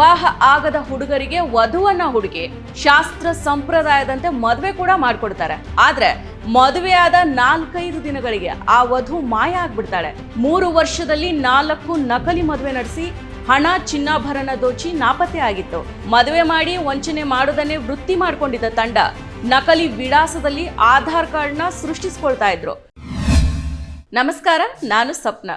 ವಿವಾಹ ಆಗದ ಹುಡುಗರಿಗೆ ವಧುವನ್ನ ಹುಡುಗಿ ಶಾಸ್ತ್ರ ಸಂಪ್ರದಾಯದಂತೆ ಮದುವೆ ಕೂಡ ಮಾಡ್ಕೊಡ್ತಾರೆ. ಆದ್ರೆ ಮದುವೆಯಾದ ನಾಲ್ಕೈದು ದಿನಗಳಿಗೆ ಆ ವಧು ಮಾಯ ಆಗ್ಬಿಡ್ತಾಳೆ. ಮೂರು ವರ್ಷದಲ್ಲಿ ನಾಲ್ಕು ನಕಲಿ ಮದುವೆ ನಡೆಸಿ ಹಣ ಚಿನ್ನಾಭರಣ ದೋಚಿ ನಾಪತ್ತೆ ಆಗಿತ್ತು. ಮದುವೆ ಮಾಡಿ ವಂಚನೆ ಮಾಡೋದನ್ನೇ ವೃತ್ತಿ ಮಾಡ್ಕೊಂಡಿದ್ದ ತಂಡ ನಕಲಿ ವಿಳಾಸದಲ್ಲಿ ಆಧಾರ್ ಕಾರ್ಡ್ನ ಸೃಷ್ಟಿಸ್ಕೊಳ್ತಾ ಇದ್ರು. ನಮಸ್ಕಾರ, ನಾನು ಸಪ್ನ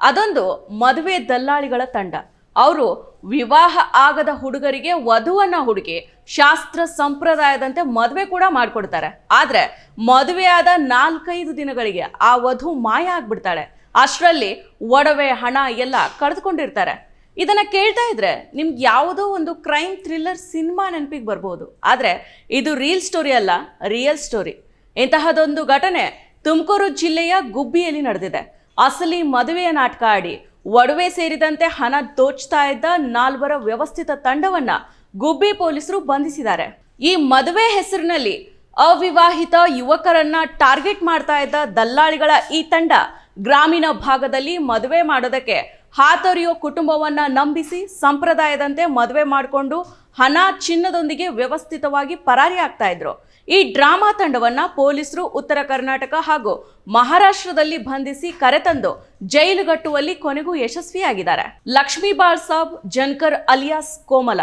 ಅದೊಂದು ಮದುವೆ ದಲ್ಲಾಳಿಗಳ ತಂಡ. ಅವರು ವಿವಾಹ ಆಗದ ಹುಡುಗರಿಗೆ ವಧುವನ್ನ ಹುಡುಗಿ ಶಾಸ್ತ್ರ ಸಂಪ್ರದಾಯದಂತೆ ಮದುವೆ ಕೂಡ ಮಾಡಿಕೊಡ್ತಾರೆ. ಆದ್ರೆ ಮದುವೆಯಾದ ನಾಲ್ಕೈದು ದಿನಗಳಿಗೆ ಆ ವಧು ಮಾಯ ಆಗ್ಬಿಡ್ತಾಳೆ. ಅಷ್ಟರಲ್ಲಿ ಒಡವೆ, ಹಣ ಎಲ್ಲ ಕಳೆದುಕೊಂಡಿರ್ತಾರೆ. ಇದನ್ನ ಕೇಳ್ತಾ ಇದ್ರೆ ನಿಮ್ಗೆ ಯಾವುದೋ ಒಂದು ಕ್ರೈಮ್ ಥ್ರಿಲ್ಲರ್ ಸಿನಿಮಾ ನೆನಪಿಗೆ ಬರ್ಬೋದು. ಆದರೆ ಇದು ರೀಲ್ ಸ್ಟೋರಿ ಅಲ್ಲ ರಿಯಲ್ ಸ್ಟೋರಿ ಇಂತಹದೊಂದು ಘಟನೆ ತುಮಕೂರು ಜಿಲ್ಲೆಯ ಗುಬ್ಬಿಯಲ್ಲಿ ನಡೆದಿದೆ. ಅಸಲಿ ಮದುವೆಯ ನಾಟಕ ಆಡಿ ಒಡವೆ ಸೇರಿದಂತೆ ಹಣ ದೋಚ್ತಾ ಇದ್ದ ನಾಲ್ವರ ವ್ಯವಸ್ಥಿತ ತಂಡವನ್ನ ಗುಬ್ಬಿ ಪೊಲೀಸರು ಬಂಧಿಸಿದ್ದಾರೆ. ಈ ಮದುವೆ ಹೆಸರಿನಲ್ಲಿ ಅವಿವಾಹಿತ ಯುವಕರನ್ನ ಟಾರ್ಗೆಟ್ ಮಾಡ್ತಾ ಇದ್ದ ದಲ್ಲಾಳಿಗಳ ಈ ತಂಡ ಗ್ರಾಮೀಣ ಭಾಗದಲ್ಲಿ ಮದುವೆ ಮಾಡೋದಕ್ಕೆ ಹಾತೊರೆಯೋ ಕುಟುಂಬವನ್ನ ನಂಬಿಸಿ ಸಂಪ್ರದಾಯದಂತೆ ಮದುವೆ ಮಾಡಿಕೊಂಡು ಹಣ ಚಿನ್ನದೊಂದಿಗೆ ವ್ಯವಸ್ಥಿತವಾಗಿ ಪರಾರಿ ಆಗ್ತಾ ಇದ್ರು. ಈ ಡ್ರಾಮಾ ತಂಡವನ್ನ ಪೊಲೀಸರು ಉತ್ತರ ಕರ್ನಾಟಕ ಹಾಗೂ ಮಹಾರಾಷ್ಟ್ರದಲ್ಲಿ ಬಂಧಿಸಿ ಕರೆತಂದು ಜೈಲುಗಟ್ಟುವಲ್ಲಿ ಕೊನೆಗೂ ಯಶಸ್ವಿಯಾಗಿದ್ದಾರೆ. ಲಕ್ಷ್ಮೀಬಾಳ್ ಸಾಬ್, ಜನ್ಕರ್ ಅಲಿಯಾಸ್ ಕೋಮಲ,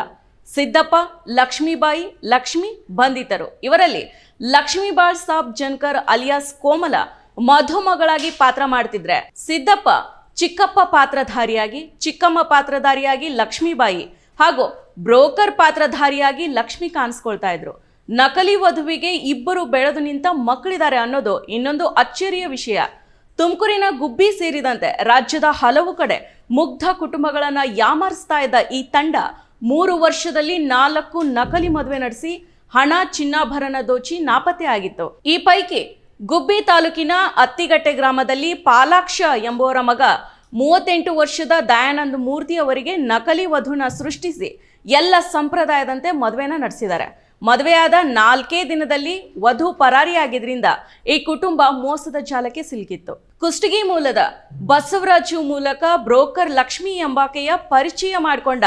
ಸಿದ್ದಪ್ಪ, ಲಕ್ಷ್ಮೀಬಾಯಿ, ಲಕ್ಷ್ಮಿ ಬಂಧಿತರು. ಇವರಲ್ಲಿ ಲಕ್ಷ್ಮೀಬಾಳ್ ಸಾಬ್, ಜನ್ಕರ್ ಅಲಿಯಾಸ್ ಕೋಮಲ ಮಧುಮಗಳಾಗಿ ಪಾತ್ರ ಮಾಡ್ತಿದ್ರೆ. ಸಿದ್ದಪ್ಪ ಚಿಕ್ಕಪ್ಪ ಪಾತ್ರಧಾರಿಯಾಗಿ, ಚಿಕ್ಕಮ್ಮ ಪಾತ್ರಧಾರಿಯಾಗಿ ಲಕ್ಷ್ಮೀಬಾಯಿ ಹಾಗೂ ಬ್ರೋಕರ್ ಪಾತ್ರಧಾರಿಯಾಗಿ ಲಕ್ಷ್ಮಿ ಕಾಣಿಸ್ಕೊಳ್ತಾ ಇದ್ರು. ನಕಲಿ ವಧುವಿಗೆ ಇಬ್ಬರು ಬೆಳೆದು ನಿಂತ ಮಕ್ಕಳಿದ್ದಾರೆ ಅನ್ನೋದು ಇನ್ನೊಂದು ಅಚ್ಚರಿಯ ವಿಷಯ. ತುಮಕೂರಿನ ಗುಬ್ಬಿ ಸೇರಿದಂತೆ ರಾಜ್ಯದ ಹಲವು ಕಡೆ ಮುಗ್ಧ ಕುಟುಂಬಗಳನ್ನು ಯಾಮಾರಿಸ್ತಾ ಇದ್ದ ಈ ತಂಡ ಮೂರು ವರ್ಷದಲ್ಲಿ ನಾಲ್ಕು ನಕಲಿ ಮದುವೆ ನಡೆಸಿ ಹಣ ಚಿನ್ನಾಭರಣ ದೋಚಿ ನಾಪತ್ತೆ ಆಗಿತ್ತು. ಈ ಪೈಕಿ ಗುಬ್ಬಿ ತಾಲೂಕಿನ ಅತ್ತಿಗಟ್ಟೆ ಗ್ರಾಮದಲ್ಲಿ ಪಾಲಾಕ್ಷ ಎಂಬುವರ ಮಗ ಮೂವತ್ತೆಂಟು ವರ್ಷದ ದಯಾನಂದ ಮೂರ್ತಿ ಅವರಿಗೆ ನಕಲಿ ವಧುನ ಸೃಷ್ಟಿಸಿ ಎಲ್ಲ ಸಂಪ್ರದಾಯದಂತೆ ಮದುವೆನ ನಡೆಸಿದ್ದಾರೆ. ಮದುವೆಯಾದ ನಾಲ್ಕೇ ದಿನದಲ್ಲಿ ವಧು ಪರಾರಿಯಾಗಿದ್ದರಿಂದ ಈ ಕುಟುಂಬ ಮೋಸದ ಜಾಲಕ್ಕೆ ಸಿಲುಕಿತ್ತು. ಕುಷ್ಟಗಿ ಮೂಲದ ಬಸವರಾಜು ಮೂಲಕ ಬ್ರೋಕರ್ ಲಕ್ಷ್ಮಿ ಎಂಬಾಕೆಯ ಪರಿಚಯ ಮಾಡಿಕೊಂಡ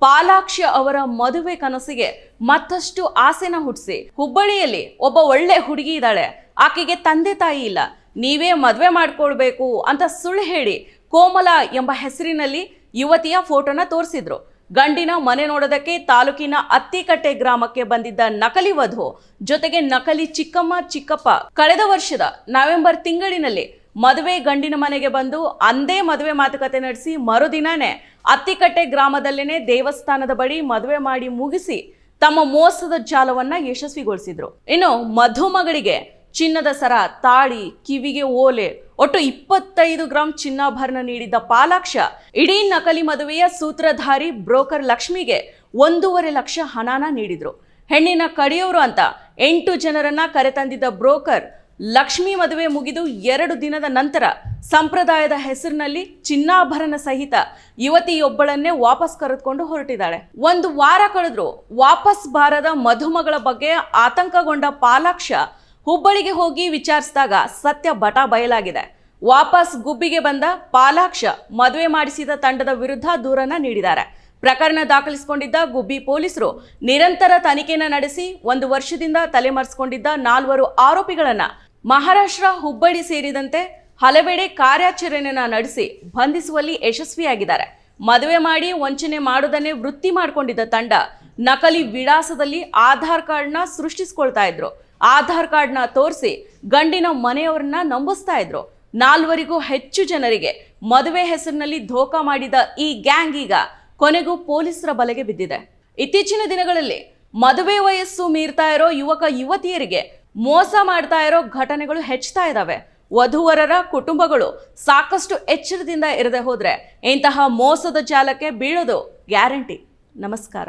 ಪಾಲಾಕ್ಷ ಅವರ ಮದುವೆ ಕನಸಿಗೆ ಮತ್ತಷ್ಟು ಆಸೆನ ಹುಟ್ಟಿಸಿ. ಹುಬ್ಬಳ್ಳಿಯಲ್ಲಿ ಒಬ್ಬ ಒಳ್ಳೆ ಹುಡುಗಿ ಇದ್ದಾಳೆ. ಆಕೆಗೆ ತಂದೆ ತಾಯಿ ಇಲ್ಲ. ನೀವೇ ಮದುವೆ ಮಾಡ್ಕೊಳ್ಬೇಕು ಅಂತ ಸುಳ್ಳು ಹೇಳಿ ಕೋಮಲ ಎಂಬ ಹೆಸರಿನಲ್ಲಿ ಯುವತಿಯ ಫೋಟೋನ ತೋರಿಸಿದ್ರು. ಗಂಡಿನ ಮನೆ ನೋಡೋದಕ್ಕೆ ತಾಲೂಕಿನ ಅತ್ತಿಕಟ್ಟೆ ಗ್ರಾಮಕ್ಕೆ ಬಂದಿದ್ದ ನಕಲಿ ವಧು ಜೊತೆಗೆ ನಕಲಿ ಚಿಕ್ಕಮ್ಮ ಚಿಕ್ಕಪ್ಪ. ಕಳೆದ ವರ್ಷದ ನವೆಂಬರ್ ತಿಂಗಳಿನಲ್ಲಿ ಮದುವೆ ಗಂಡಿನ ಮನೆಗೆ ಬಂದು ಅಂದೇ ಮದುವೆ ಮಾತುಕತೆ ನಡೆಸಿ ಮರುದಿನನೇ ಅತ್ತಿಕಟ್ಟೆ ಗ್ರಾಮದಲ್ಲೇನೆ ದೇವಸ್ಥಾನದ ಬಳಿ ಮದುವೆ ಮಾಡಿ ಮುಗಿಸಿ ತಮ್ಮ ಮೋಸದ ಜಾಲವನ್ನ ಯಶಸ್ವಿಗೊಳಿಸಿದ್ರು. ಇನ್ನು ಮಧುಮಗಳಿಗೆ ಚಿನ್ನದ ಸರ, ತಾಳಿ, ಕಿವಿಗೆ ಓಲೆ, ಒಟ್ಟು ಇಪ್ಪತ್ತೈದು ಗ್ರಾಂ ಚಿನ್ನಾಭರಣ ನೀಡಿದ್ದ ಪಾಲಾಕ್ಷ, ಇಡೀ ನಕಲಿ ಮದುವೆಯ ಸೂತ್ರಧಾರಿ ಬ್ರೋಕರ್ ಲಕ್ಷ್ಮಿಗೆ ಒಂದೂವರೆ ಲಕ್ಷ ಹಣನ ನೀಡಿದ್ರು. ಹೆಣ್ಣಿನ ಕಡೆಯವರು ಅಂತ ಎಂಟು ಜನರನ್ನ ಕರೆತಂದಿದ್ದ ಬ್ರೋಕರ್ ಲಕ್ಷ್ಮಿ ಮದುವೆ ಮುಗಿದು ಎರಡು ದಿನದ ನಂತರ ಸಂಪ್ರದಾಯದ ಹೆಸರಿನಲ್ಲಿ ಚಿನ್ನಾಭರಣ ಸಹಿತ ಯುವತಿಯೊಬ್ಬಳನ್ನೇ ವಾಪಸ್ ಕರೆದುಕೊಂಡು ಹೊರಟಿದ್ದಾಳೆ. ಒಂದು ವಾರ ಕಳೆದ್ರು ವಾಪಸ್ ಬಾರದ ಮಧುಮಗಳ ಬಗ್ಗೆ ಆತಂಕಗೊಂಡ ಪಾಲಾಕ್ಷ ಹುಬ್ಬಳ್ಳಿಗೆ ಹೋಗಿ ವಿಚಾರಿಸಿದಾಗ ಸತ್ಯ ಬಟ ಬಯಲಾಗಿದೆ. ವಾಪಸ್ ಗುಬ್ಬಿಗೆ ಬಂದ ಪಾಲಾಕ್ಷ ಮದುವೆ ಮಾಡಿಸಿದ ತಂಡದ ವಿರುದ್ಧ ದೂರನ್ನ ನೀಡಿದ್ದಾರೆ. ಪ್ರಕರಣ ದಾಖಲಿಸಿಕೊಂಡಿದ್ದ ಗುಬ್ಬಿ ಪೊಲೀಸರು ನಿರಂತರ ತನಿಖೆಯನ್ನು ನಡೆಸಿ ಒಂದು ವರ್ಷದಿಂದ ತಲೆಮರೆಸಿಕೊಂಡಿದ್ದ ನಾಲ್ವರು ಆರೋಪಿಗಳನ್ನು ಮಹಾರಾಷ್ಟ್ರ, ಹುಬ್ಬಳ್ಳಿ ಸೇರಿದಂತೆ ಹಲವೆಡೆ ಕಾರ್ಯಾಚರಣೆಯನ್ನು ನಡೆಸಿ ಬಂಧಿಸುವಲ್ಲಿ ಯಶಸ್ವಿಯಾಗಿದ್ದಾರೆ. ಮದುವೆ ಮಾಡಿ ವಂಚನೆ ಮಾಡೋದನ್ನೇ ವೃತ್ತಿ ಮಾಡಿಕೊಂಡಿದ್ದ ತಂಡ ನಕಲಿ ವಿಳಾಸದಲ್ಲಿ ಆಧಾರ್ ಕಾರ್ಡ್ನ ಸೃಷ್ಟಿಸಿಕೊಳ್ತಾ ಇದ್ರು. ಆಧಾರ್ ಕಾರ್ಡ್ನ ತೋರಿಸಿ ಗಂಡಿನ ಮನೆಯವರನ್ನ ನಂಬಿಸ್ತಾ ಇದ್ರು. ನಾಲ್ವರಿಗೂ ಹೆಚ್ಚು ಜನರಿಗೆ ಮದುವೆ ಹೆಸರಿನಲ್ಲಿ ಧೋಕಾ ಮಾಡಿದ ಈ ಗ್ಯಾಂಗ್ ಈಗ ಕೊನೆಗೂ ಪೊಲೀಸರ ಬಲೆಗೆ ಬಿದ್ದಿದೆ. ಇತ್ತೀಚಿನ ದಿನಗಳಲ್ಲಿ ಮದುವೆ ವಯಸ್ಸು ಮೀರ್ತಾ ಇರೋ ಯುವಕ ಯುವತಿಯರಿಗೆ ಮೋಸ ಮಾಡ್ತಾ ಇರೋ ಘಟನೆಗಳು ಹೆಚ್ಚುತ್ತಾ ಇದ್ದಾವೆ ವಧುವರರ ಕುಟುಂಬಗಳು ಸಾಕಷ್ಟು ಎಚ್ಚರದಿಂದ ಇರದೆ ಹೋದರೆ ಇಂತಹ ಮೋಸದ ಜಾಲಕ್ಕೆ ಬೀಳೋದು ಗ್ಯಾರಂಟಿ. ನಮಸ್ಕಾರ.